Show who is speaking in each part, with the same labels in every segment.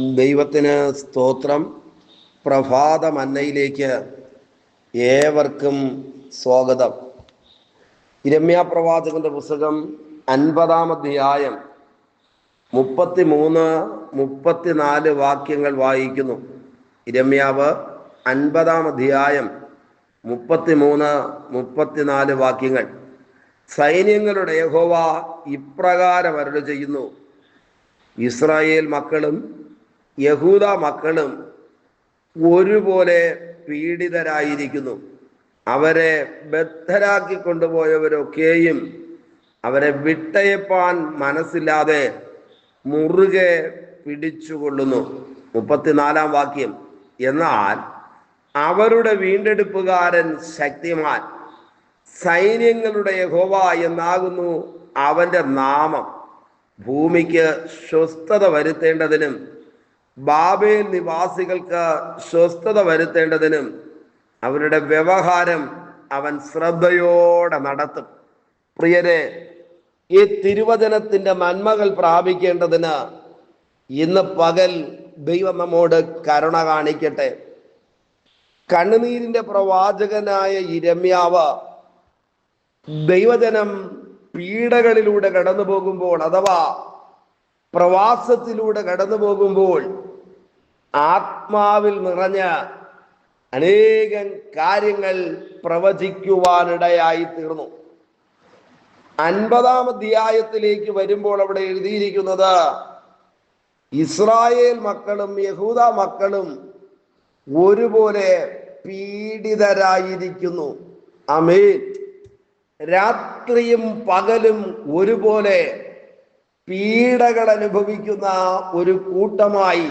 Speaker 1: ദൈവത്തിന് സ്തോത്രം. പ്രഭാത മന്നയിലേക്ക് ഏവർക്കും സ്വാഗതം. രമ്യാപ്രവാചകന്റെ പുസ്തകം അൻപതാം അധ്യായം മുപ്പത്തി മൂന്ന് മുപ്പത്തിനാല് വാക്യങ്ങൾ വായിക്കുന്നു. ഇരമ്യാവ് അൻപതാം അധ്യായം മുപ്പത്തിമൂന്ന് മുപ്പത്തിനാല് വാക്യങ്ങൾ. സൈന്യങ്ങളുടെ യഹോവ ഇപ്രകാരം അരുളി ചെയ്യുന്നു ഇസ്രായേൽ മക്കളും യഹൂദ മക്കളും ഒരുപോലെ പീഡിതരായിരിക്കുന്നു. അവരെ ബദ്ധരാക്കി കൊണ്ടുപോയവരൊക്കെയും അവരെ വിട്ടയപ്പാൻ മനസ്സില്ലാതെ മുറുകെ പിടിച്ചുകൊള്ളുന്നു. മുപ്പത്തിനാലാം വാക്യം. എന്നാൽ അവരുടെ വീണ്ടെടുപ്പുകാരൻ ശക്തിമാൻ. സൈന്യങ്ങളുടെ യഹോവ എന്നാകുന്നു അവന്റെ നാമം. ഭൂമിക്ക് സ്വസ്ഥത വരുത്തേണ്ടതിനും ബാബേൽ നിവാസികൾക്ക് സ്വസ്ഥത വരുത്തേണ്ടതിനും അവരുടെ വ്യവഹാരം അവൻ ശ്രദ്ധയോടെ നടത്തും. പ്രിയരെ ഈ തിരുവചനത്തിന്റെ നന്മകൾ പ്രാപിക്കേണ്ടതിന് ഇന്ന് പകൽ ദൈവം നമ്മോട് കരുണ കാണിക്കട്ടെ. കണ്ണുനീരിന്റെ പ്രവാചകനായ ഇരമ്യാവ് ദൈവജനം പീഡകളിലൂടെ കടന്നു പോകുമ്പോൾ അഥവാ പ്രവാസത്തിലൂടെ കടന്നു പോകുമ്പോൾ ആത്മാവിൽ നിറഞ്ഞ അനേകം കാര്യങ്ങൾ പ്രവചിക്കുവാനിടയായി തീർന്നു. അൻപതാം അധ്യായത്തിലേക്ക് വരുമ്പോൾ അവിടെ എഴുതിയിരിക്കുന്നത് ഇസ്രായേൽ മക്കളും യഹൂദ മക്കളും ഒരുപോലെ പീഡിതരായിരിക്കുന്നു. അമേൻ രാത്രിയും പകലും ഒരുപോലെ പീഡകൾ അനുഭവിക്കുന്ന ഒരു കൂട്ടമായി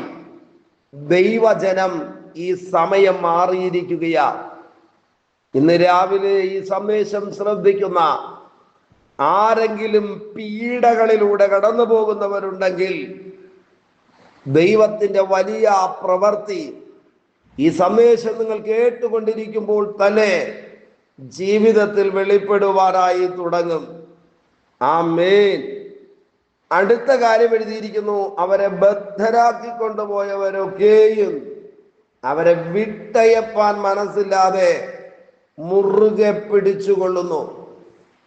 Speaker 1: ദൈവജനം ഈ സമയം മാറിയിരിക്കുകയാ. ഇന്ന് രാവിലെ ഈ സന്ദേശം ശ്രദ്ധിക്കുന്ന ആരെങ്കിലും പീഡകളിലൂടെ കടന്നു പോകുന്നവരുണ്ടെങ്കിൽ ദൈവത്തിന്റെ വലിയ പ്രവർത്തി ഈ സന്ദേശം നിങ്ങൾ കേട്ടുകൊണ്ടിരിക്കുമ്പോൾ തന്നെ ജീവിതത്തിൽ വെളിപ്പെടുവാനായി തുടങ്ങും. ആ മേൻ അടുത്ത കാര്യം എഴുതിയിരിക്കുന്നു അവരെ ബദ്ധരാക്കി കൊണ്ടുപോയവരൊക്കെയും അവരെ വിട്ടയപ്പാൻ മനസ്സില്ലാതെ മുറുകെ പിടിച്ചുകൊള്ളുന്നു.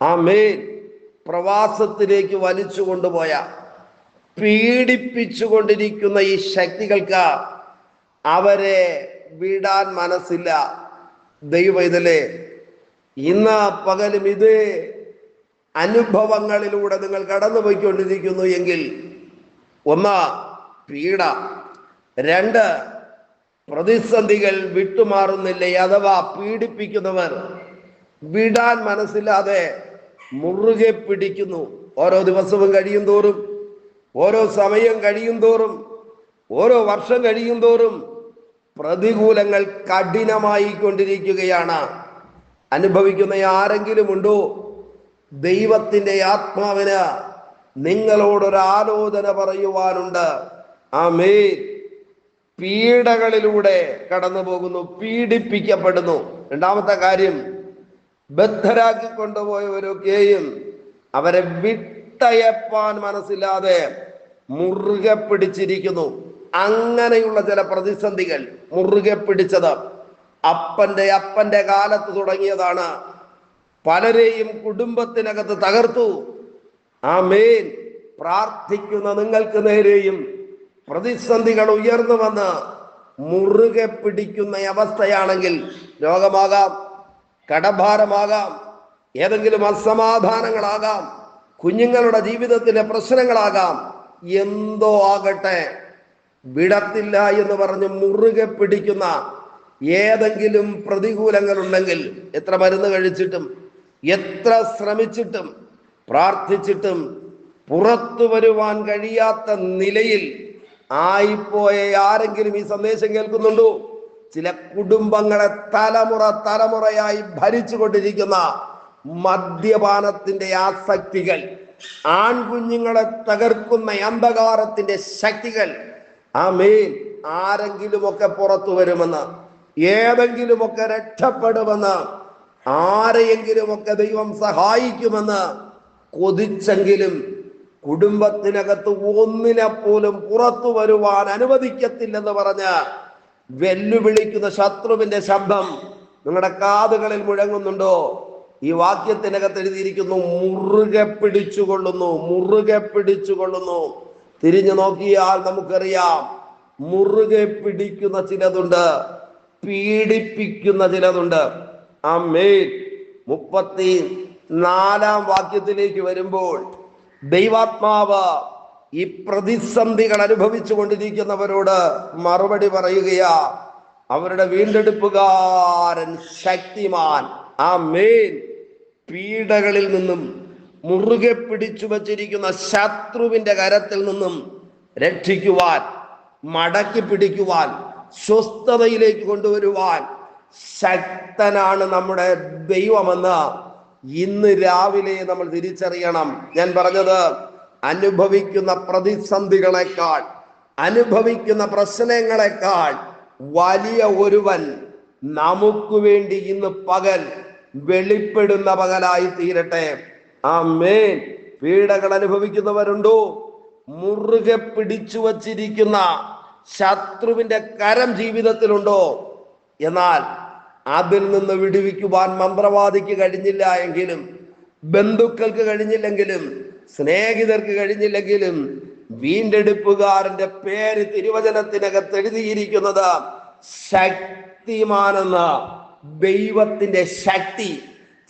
Speaker 1: ആ മേൽ പ്രവാസത്തിലേക്ക് വലിച്ചു കൊണ്ടുപോയ പീഡിപ്പിച്ചുകൊണ്ടിരിക്കുന്ന ഈ ശക്തികൾക്ക് അവരെ വിടാൻ മനസ്സില്ല. ദൈവം ഇതിലെ ഇന്ന് പകലും ഇത് അനുഭവങ്ങളിലൂടെ നിങ്ങൾ കടന്നുപോയിക്കൊണ്ടിരിക്കുന്നു എങ്കിൽ ഒന്ന് പീഡ രണ്ട് പ്രതിസന്ധികൾ വിട്ടുമാറുന്നില്ല അഥവാ പീഡിപ്പിക്കുന്നവർ വിടാൻ മനസ്സില്ലാതെ മുറുകെ പിടിക്കുന്നു. ഓരോ ദിവസവും കഴിയും തോറും ഓരോ സമയം കഴിയും തോറും ഓരോ വർഷം കഴിയും തോറും പ്രതികൂലങ്ങൾ കഠിനമായി കൊണ്ടിരിക്കുകയാണ് അനുഭവിക്കുന്ന ആരെങ്കിലും ഉണ്ടോ? ദൈവത്തിന്റെ ആത്മാവിന് നിങ്ങളോടൊരു ആലോചന പറയുവാനുണ്ട്. ആ മേ പീഡകളിലൂടെ കടന്നു പോകുന്നു പീഡിപ്പിക്കപ്പെടുന്നു. രണ്ടാമത്തെ കാര്യം ബദ്ധരാക്കി കൊണ്ടുപോയവരൊക്കെയും അവരെ വിട്ടയപ്പാൻ മനസ്സില്ലാതെ മുറുകെ പിടിച്ചിരിക്കുന്നു. അങ്ങനെയുള്ള ചില പ്രതിസന്ധികൾ മുറുകെ പിടിച്ചത് അപ്പന്റെ അപ്പന്റെ കാലത്ത് തുടങ്ങിയതാണ്. പലരെയും കുടുംബത്തിനകത്ത് തകർത്തു. ആ മേൻ പ്രാർത്ഥിക്കുന്ന നിങ്ങൾക്ക് നേരെയും പ്രതിസന്ധികൾ ഉയർന്നു വന്ന് മുറുകെ പിടിക്കുന്ന അവസ്ഥയാണെങ്കിൽ രോഗമാകാം കടഭാരമാകാം ഏതെങ്കിലും അസമാധാനങ്ങളാകാം കുഞ്ഞുങ്ങളുടെ ജീവിതത്തിലെ പ്രശ്നങ്ങളാകാം എന്തോ ആകട്ടെ വിടത്തില്ല എന്ന് പറഞ്ഞ് മുറുകെ പിടിക്കുന്ന ഏതെങ്കിലും പ്രതികൂലങ്ങൾ ഉണ്ടെങ്കിൽ എത്ര മരുന്ന് കഴിച്ചിട്ടും എത്ര ശ്രമിച്ചിട്ടും പ്രാർത്ഥിച്ചിട്ടും പുറത്തു വരുവാൻ കഴിയാത്ത നിലയിൽ ആയിപ്പോയ ആരെങ്കിലും ഈ സന്ദേശം കേൾക്കുന്നുണ്ടോ? ചില കുടുംബങ്ങളെ തലമുറ തലമുറയായി ഭരിച്ചുകൊണ്ടിരിക്കുന്ന മദ്യപാനത്തിന്റെ ആസക്തികൾ ആൺകുഞ്ഞുങ്ങളെ തകർക്കുന്ന അന്ധകാരത്തിന്റെ ശക്തികൾ ആ മേൽ ആരെങ്കിലുമൊക്കെ പുറത്തു വരുമെന്ന് ഏതെങ്കിലുമൊക്കെ രക്ഷപ്പെടുമെന്ന് ആരെയെങ്കിലുമൊക്കെ ദൈവം സഹായിക്കുമെന്ന് കൊതിച്ചെങ്കിലും കുടുംബത്തിനകത്ത് ഒന്നിനെ പോലും പുറത്തു വരുവാൻ അനുവദിക്കത്തില്ലെന്ന് പറഞ്ഞ് വെല്ലുവിളിക്കുന്ന ശത്രുവിന്റെ ശബ്ദം നിങ്ങളുടെ കാതുകളിൽ മുഴങ്ങുന്നുണ്ടോ? ഈ വാക്യത്തിനകത്ത് എഴുതിയിരിക്കുന്നു മുറുകെ പിടിച്ചുകൊള്ളുന്നു മുറുകെ പിടിച്ചുകൊള്ളുന്നു. തിരിഞ്ഞു നോക്കിയാൽ നമുക്കറിയാം മുറുകെ പിടിക്കുന്ന ചിലതുണ്ട് പീഡിപ്പിക്കുന്ന ചിലതുണ്ട്. മേൽ മുപ്പത്തി നാലാം വാക്യത്തിലേക്ക് വരുമ്പോൾ ദൈവാത്മാവ് ഈ പ്രതിസന്ധികൾ അനുഭവിച്ചു കൊണ്ടിരിക്കുന്നവരോട് മറുപടി പറയുകയാ അവരുടെ വീണ്ടെടുപ്പുകാരൻ ശക്തിമാൻ. ആ മേൻ പീഡകളിൽ നിന്നും മുറുകെ പിടിച്ചു വച്ചിരിക്കുന്ന ശത്രുവിന്റെ കരത്തിൽ നിന്നും രക്ഷിക്കുവാൻ മടക്കി പിടിക്കുവാൻ സ്വസ്ഥതയിലേക്ക് കൊണ്ടുവരുവാൻ ശക്തനാണ് നമ്മുടെ ദൈവമെന്ന് ഇന്ന് രാവിലെ നമ്മൾ തിരിച്ചറിയണം. ഞാൻ പറഞ്ഞത് അനുഭവിക്കുന്ന പ്രതിസന്ധികളെക്കാൾ അനുഭവിക്കുന്ന പ്രശ്നങ്ങളെക്കാൾ വലിയ ഒരുവൻ നമുക്ക് വേണ്ടി ഇന്ന് പകൽ വെളിപ്പെടുന്ന പകലായി തീരട്ടെ. ആ മേൻ പീഡകൾ അനുഭവിക്കുന്നവരുണ്ടോ? മുറുകെ പിടിച്ചു വച്ചിരിക്കുന്ന ശത്രുവിന്റെ കരം ജീവിതത്തിലുണ്ടോ? എന്നാൽ അതിൽ നിന്ന് വിടുവിക്കുവാൻ മന്ത്രവാദിക്ക് കഴിഞ്ഞില്ല എങ്കിലും ബന്ധുക്കൾക്ക് കഴിഞ്ഞില്ലെങ്കിലും സ്നേഹിതർക്ക് കഴിഞ്ഞില്ലെങ്കിലും വീണ്ടെടുപ്പുകാരന്റെ പേര് തിരുവചനത്തിനകത്ത് എഴുതിയിരിക്കുന്നത് ശക്തിമാനെന്ന ദൈവത്തിന്റെ ശക്തി.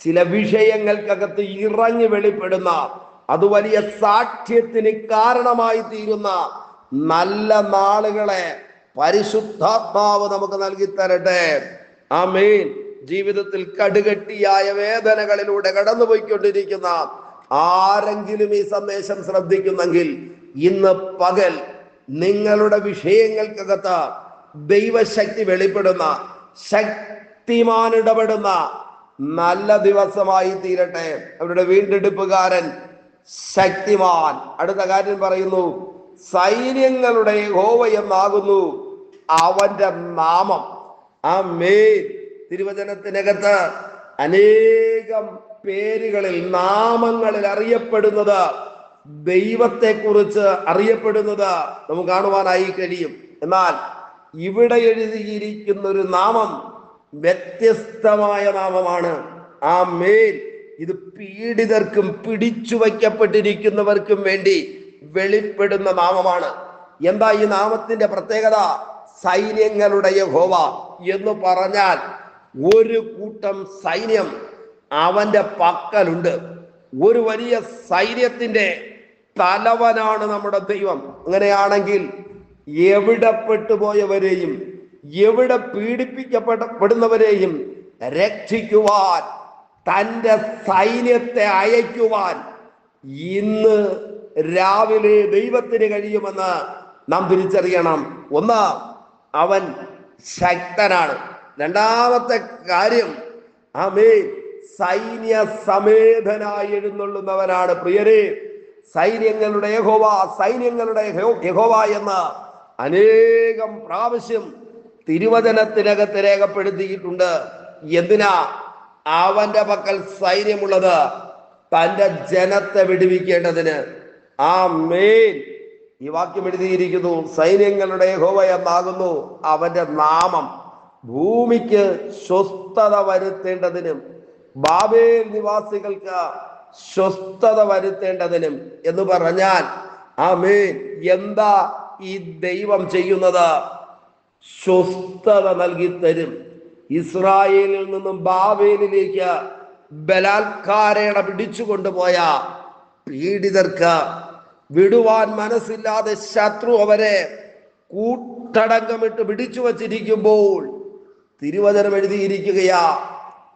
Speaker 1: ചില വിഷയങ്ങൾക്കകത്ത് ഇറങ്ങി വെളിപ്പെടുന്ന അത് വലിയ സാക്ഷ്യത്തിന് കാരണമായി തീരുന്ന നല്ല നാളുകളെ പരിശുദ്ധാത്മാവ് നമുക്ക് നൽകി തരട്ടെ ആമേൻ. ജീവിതത്തിൽ കടുകട്ടിയായ വേദനകളിലൂടെ കടന്നുപോയിക്കൊണ്ടിരിക്കുന്ന ആരെങ്കിലും ഈ സന്ദേശം ശ്രദ്ധിക്കുന്നെങ്കിൽ ഇന്ന് പകൽ നിങ്ങളുടെ വിഷയങ്ങൾക്കകത്ത് ദൈവശക്തി വെളിപ്പെടുന്ന ശക്തിമാൻ ഇടപെടുന്ന നല്ല ദിവസമായി തീരട്ടെ. അവരുടെ വീണ്ടെടുപ്പുകാരൻ ശക്തിമാൻ. അടുത്ത കാര്യം പറയുന്നു സൈന്യങ്ങളുടെ ഹോവ എന്നാകുന്നു അവന്റെ നാമം. ആ മേൽ തിരുവചനത്തിനകത്ത് അനേകം പേരുകളിൽ നാമങ്ങളിൽ അറിയപ്പെടുന്നത് ദൈവത്തെ കുറിച്ച് അറിയപ്പെടുന്നത് നമുക്ക് കാണുവാനായി കഴിയും. എന്നാൽ ഇവിടെ എഴുതിയിരിക്കുന്ന ഒരു നാമം വ്യത്യസ്തമായ നാമമാണ്. ആ മേൽ ഇത് പീഡിതർക്കും പിടിച്ചു വയ്ക്കപ്പെട്ടിരിക്കുന്നവർക്കും വേണ്ടി വെളിപ്പെടുന്ന നാമമാണ്. എന്താ ഈ നാമത്തിന്റെ പ്രത്യേകത? സൈന്യങ്ങളുടെ യഹോവ എന്ന് പറഞ്ഞാൽ ഒരു കൂട്ടം സൈന്യം അവന്റെ പക്കലുണ്ട്. ഒരു വലിയ സൈന്യത്തിന്റെ തലവനാണ് നമ്മുടെ ദൈവം. അങ്ങനെയാണെങ്കിൽ എവിടെ പെട്ടുപോയവരെയും എവിടെ പീഡിപ്പിക്കപ്പെടപ്പെടുന്നവരെയും രക്ഷിക്കുവാൻ തന്റെ സൈന്യത്തെ അയക്കുവാൻ ഇന്ന് രാവിലെ ദൈവത്തിന് കഴിയുമെന്ന് നാം തിരിച്ചറിയണം. ഒന്ന് അവൻ ശക്തനാണ്. രണ്ടാമത്തെ കാര്യം ആമേ സൈന്യ സമേതനായി എഴുന്നള്ളുന്നവനാണ്. പ്രിയരെ സൈന്യങ്ങളുടെ യഹോവ സൈന്യങ്ങളുടെ യഹോ- യഹോവ എന്ന അനേകം പ്രാവശ്യം തിരുവചനത്തിനകത്ത് രേഖപ്പെടുത്തിയിട്ടുണ്ട്. എന്തിനാ? അവന്റെ പക്കൽ സൈന്യമുള്ളത് തന്റെ ജനത്തെ വിടുവിക്കേണ്ടതിന്. ആ മേൻ ഈ വാക്യം എഴുതിയിരിക്കുന്നു സൈന്യങ്ങളുടെ ഹോവ എന്നാകുന്നു അവന്റെ നാമം. ഭൂമിക്ക് സ്വസ്ഥത വരുത്തേണ്ടതിനും ബാബേൽ നിവാസികൾക്ക് സ്വസ്ഥത വരുത്തേണ്ടതിനും എന്ന് പറഞ്ഞാൽ ആമേൻ. എന്താ ഈ ദൈവം ചെയ്യുന്നത്? സ്വസ്ഥത നൽകി തരും. ഇസ്രായേലിൽ നിന്നും ബാബേലിലേക്ക് ബലാത്കാരേണ പിടിച്ചു കൊണ്ടുപോയ പീഡിതർക്ക് വിടുവാൻ മനസ്സില്ലാതെ ശത്രു അവരെ കൂട്ടടങ്കമിട്ട് പിടിച്ചു വച്ചിരിക്കുമ്പോൾ തിരുവചനം എഴുതിയിരിക്കുകയാ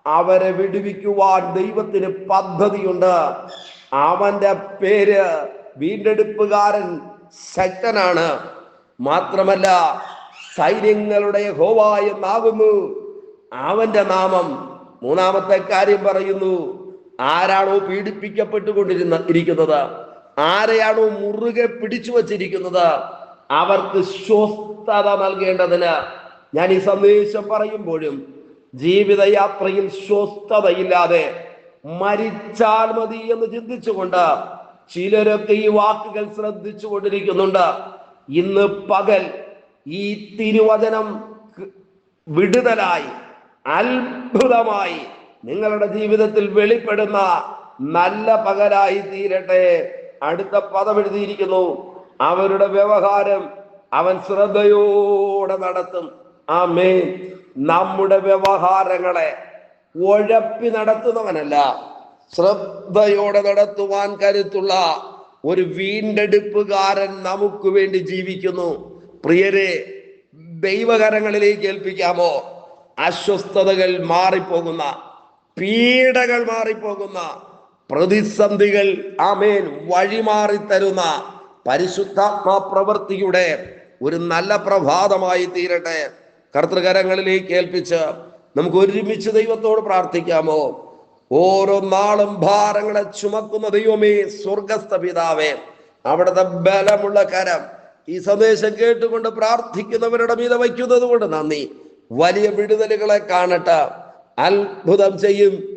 Speaker 1: അവരെ വിടുവിക്കുവാൻ ദൈവത്തിന് പദ്ധതിയുണ്ട്. അവന്റെ പേര് വീണ്ടെടുപ്പുകാരൻ ശക്തനാണ്. മാത്രമല്ല സൈന്യങ്ങളുടെ ഹോവ എന്നാകുന്നു. അവന്റെ നാമം മൂന്നാമത്തെ കാര്യം പറയുന്നു. ആരാണോ പീഡിപ്പിക്കപ്പെട്ടുകൊണ്ടിരുന്ന ഇരിക്കുന്നത്? ആരെയാണോ മുറുകെ പിടിച്ചു വച്ചിരിക്കുന്നത്? അവർക്ക് സ്വസ്ഥത നൽകേണ്ടതിന് ഞാൻ ഈ സന്ദേശം പറയുമ്പോഴും ജീവിതയാത്രയിൽ സ്വസ്ഥതയില്ലാതെ മരിച്ചാൽ മതി എന്ന് ചിന്തിച്ചുകൊണ്ട് ചിലരൊക്കെ ഈ വാക്കുകൾ ശ്രദ്ധിച്ചു കൊണ്ടിരിക്കുന്നുണ്ട് ഇന്ന് പകൽ ഈ തിരുവചനം വിടുതലായി അത്ഭുതമായി നിങ്ങളുടെ ജീവിതത്തിൽ വെളിപ്പെടുന്ന നല്ല പകലായി തീരട്ടെ. അടുത്ത പദം എഴുതിയിരിക്കുന്നു. അവരുടെ വ്യവഹാരം അവൻ ശ്രദ്ധയോടെ നടത്തും. ആമേ നമ്മുടെ വ്യവഹാരങ്ങളെ ഉഴപ്പി നടത്തുന്നവനല്ല ശ്രദ്ധയോടെ നടത്തുവാൻ കരുത്തുള്ള ഒരു വീണ്ടെടുപ്പുകാരൻ നമുക്ക് വേണ്ടി ജീവിക്കുന്നു. പ്രിയരെ ദൈവകരങ്ങളിലേക്ക് ഏൽപ്പിക്കാമോ? അസ്വസ്ഥതകൾ മാറിപ്പോകുന്ന പീഡകൾ മാറിപ്പോകുന്ന പ്രതിസന്ധികൾ ആമേൻ വഴിമാറി തരുന്ന പരിശുദ്ധാത്മാ പ്രവൃത്തിയുടെ ഒരു നല്ല പ്രഭാതമായി തീരട്ടെ. കർത്തൃകരങ്ങളിലേക്ക് ഏൽപ്പിച്ച് നമുക്ക് ഒരുമിച്ച് ദൈവത്തോട് പ്രാർത്ഥിക്കാമോ? ഓരോ നാളും ഭാരങ്ങളെ ചുമക്കുന്ന ദൈവമേ സ്വർഗസ്ഥ പിതാവേ അവിടുത്തെ ബലമുള്ള കരം ഈ സന്ദേശം കേട്ടുകൊണ്ട് പ്രാർത്ഥിക്കുന്നവരുടെ മീത വയ്ക്കുന്നത് കൊണ്ട് നന്ദി. വലിയ വിടുതലുകളെ കാണട്ടെ. അത്ഭുതം ചെയ്യും.